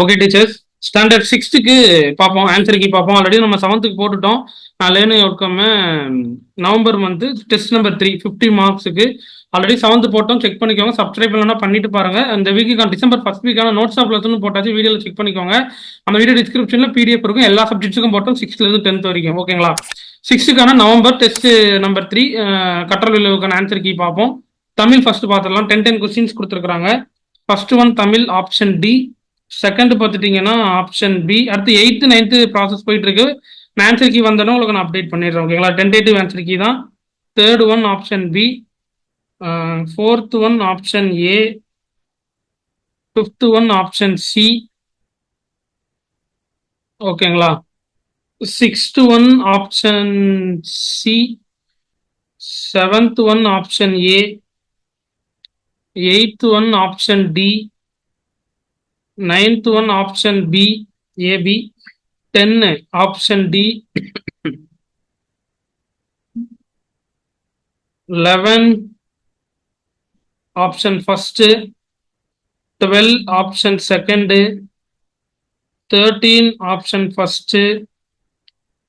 Okay teachers standard சிக்ஸ்த்துக்கு பார்ப்போம். Answer key பார்ப்போம். Already நம்ம செவன்த்துக்கு போட்டுட்டோம். Learning outcome November month test number three fifty மார்க்ஸுக்கு already seventh போட்டோம். செக் பண்ணிக்கோங்க. சப்ஸ்கிரைப் இல்லைனா பண்ணிட்டு பாருங்க. அந்த வீக்குக்கான டிசம்பர் ஃபஸ்ட் வீக்கான நோட்ஸ் ஆஃப் லெசன் போட்டாச்சு. வீடியோவில் செக் பண்ணிக்கோங்க. அந்த வீடியோ டிஸ்கிரிப்ஷனில் பிடிஎஃப் இருக்கும். எல்லா சப்ஜெக்ட்ஸுக்கும் போட்டோம். சிக்ஸ்த்லேருந்து டென்த் வரைக்கும். ஓகேங்களா சிக்ஸ்த்துக்கான நவம்பர் டெஸ்ட் நம்பர் த்ரீ கற்றல் விளைவுக்கான ஆன்சர் கீ பார்ப்போம். தமிழ் ஃபர்ஸ்ட் பார்த்துடலாம். டென் டென் கொஸ்டின்ஸ் கொடுத்துருக்காங்க first one Tamil option D second பார்த்துட்டீங்கன்னா ஆப்ஷன் பி அடுத்து எயித்து நைன்த்து ப்ராசஸ் போயிட்டு இருக்கு நான் ஆன்சர் கீ வந்தோடனே உங்களுக்கு நான் அப்டேட் பண்ணிடுறேன் ஓகேங்களா டென்டேட்டிவ் ஆன்சர் கீ தான். Third one option B fourth one option A fifth one option C ஓகேங்களா sixth one option C seventh one option A eighth one option D ninth one option B AB ten option D eleven option first twelve option second thirteen option first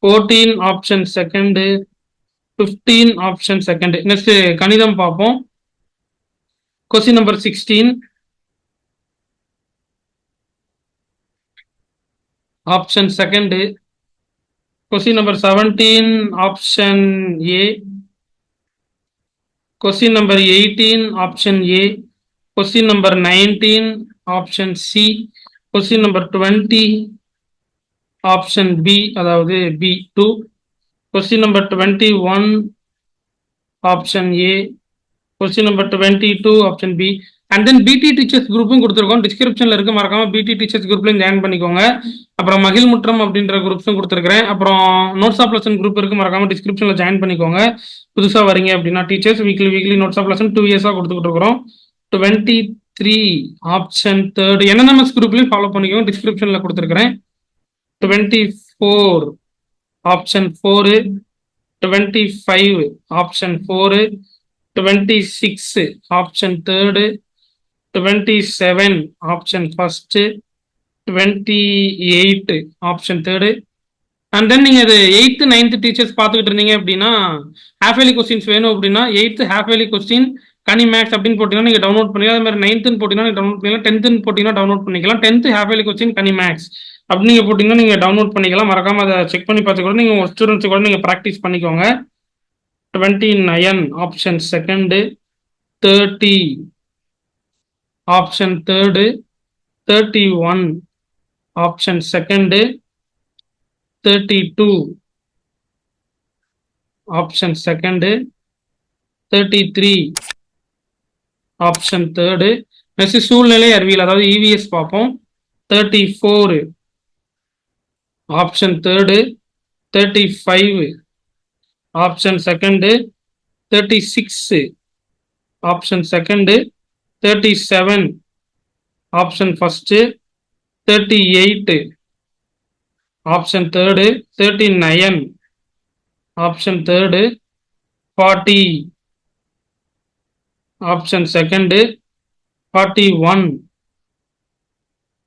fourteen option second fifteen option second next கணிதம் பார்ப்போம். Question number sixteen option second question number seventeen option A question number eighteen option A question number nineteen option C question number twenty option B அதாவது B two question number twenty one option A question number twenty two option B and then BT teachers குரூப்பும் கொடுத்துருக்கோம். டிஸ்கிரிப்ஷன்ல இருக்கு. மறக்காம பிடி teachers குரூப்லையும் join பண்ணிக்கோங்க. அப்புறம் மகிழ் முற்றம் அப்படின்ற குரூப்ஸும் கொடுத்துருக்கிறேன். அப்புறம் நோட்ஸ் ஆஃப் லெசன் குரூப் இருக்கு. மறக்காம டிஸ்கிரிப்ஷன்ல ஜாயின் பண்ணிக்கோங்க. புதுசா வரீங்க அப்படின்னா teachers weekly weekly notes of lesson two இயர்ஸா கொடுத்துக்கிட்டு இருக்கிறோம் twenty three option third NNMS குரூப்லையும் follow பண்ணிக்கோங்க டிஸ்கிரிப்ஷன்ல கொடுத்துருக்கிறேன் twenty four option four twenty five option four twenty six option third twenty seven option first twenty eight option third and then நீங்கள் அது eighth ninth teachers பார்த்துக்கிட்டு இருந்தீங்க அப்படின்னா half Eli questions வேணும் அப்படின்னா eighth half yearly question Kani maths அப்படின்னு போட்டிங்கன்னா நீங்கள் டவுன்லோட் பண்ணிக்கலாம். அதே மாதிரி நைன்த்துன்னு போட்டிங்கன்னா நீங்கள் டவுன்லோட் பண்ணிக்கலாம். டென்த்துன்னு போட்டிங்கன்னா டவுன்லோட் பண்ணிக்கலாம். Tenth half yearly question Kani maths அப்படி நீங்கள் போட்டிங்கன்னா நீங்கள் டவுன்லோட் பண்ணிக்கலாம். மறக்காம அதை செக் பண்ணி பார்த்து கூட நீங்கள் ஸ்டூடெண்ட்ஸ் கூட நீங்கள் ப்ராக்டிஸ் பண்ணிக்கோங்க. Twenty nine option second thirty option third thirty one option second thirty two option second thirty three option third next சூழ்நிலை அறிவியல் அதாவது இவிஎஸ் பார்ப்போம் thirty four option third thirty five option second thirty six option second thirty seven option first thirty eight option third thirty nine option third forty option second forty one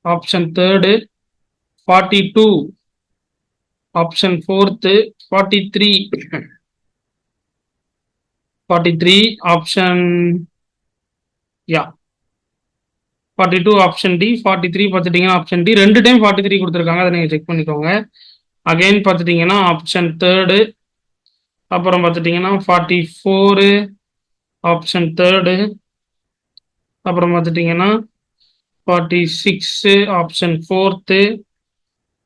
option third forty two option fourth forty three forty three option யா forty two option D forty three பார்த்துட்டீங்கன்னா option D ரெண்டு time forty three கொடுத்துருக்காங்க. அதை நீங்கள் check பண்ணிக்கோங்க. Again பார்த்துட்டிங்கன்னா option third அப்புறம் பார்த்துட்டிங்கன்னா forty four option third அப்புறம் பார்த்துட்டிங்கன்னா forty six option fourth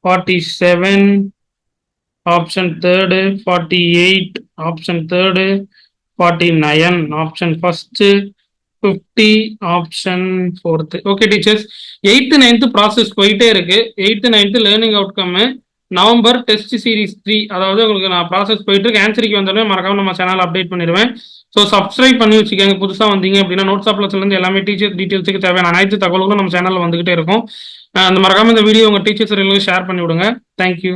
forty seven option third forty eight option third forty nine option first fifty option fourth okay teachers eighth ninth process போயிட்டே இருக்கு. Eighth ninth learning outcome November test series three அதாவது உங்களுக்கு நான் process போயிட்டு இருக்கு. ஆன்சருக்கு வந்தோடனே மறக்காம நம்ம சேனல் அப்டேட் பண்ணிடுவேன் ஸோ சப்ஸ்கிரைப் பண்ணி வச்சுக்கோங்க. புதுசாக வந்தீங்க அப்படின்னா நோட்ஸ் ஆஃப் இருந்து எல்லாமே டீச்சர் டீட்டெயில்ஸுக்கு தேவையான அனைத்து தகவல்களும் நம்ம சேனலில் வந்துகிட்டே இருக்கும். அந்த மறக்காம இந்த வீடியோ உங்கள் டீச்சர்ஸ் ஷேர் பண்ணி விடுங்க. தேங்க்யூ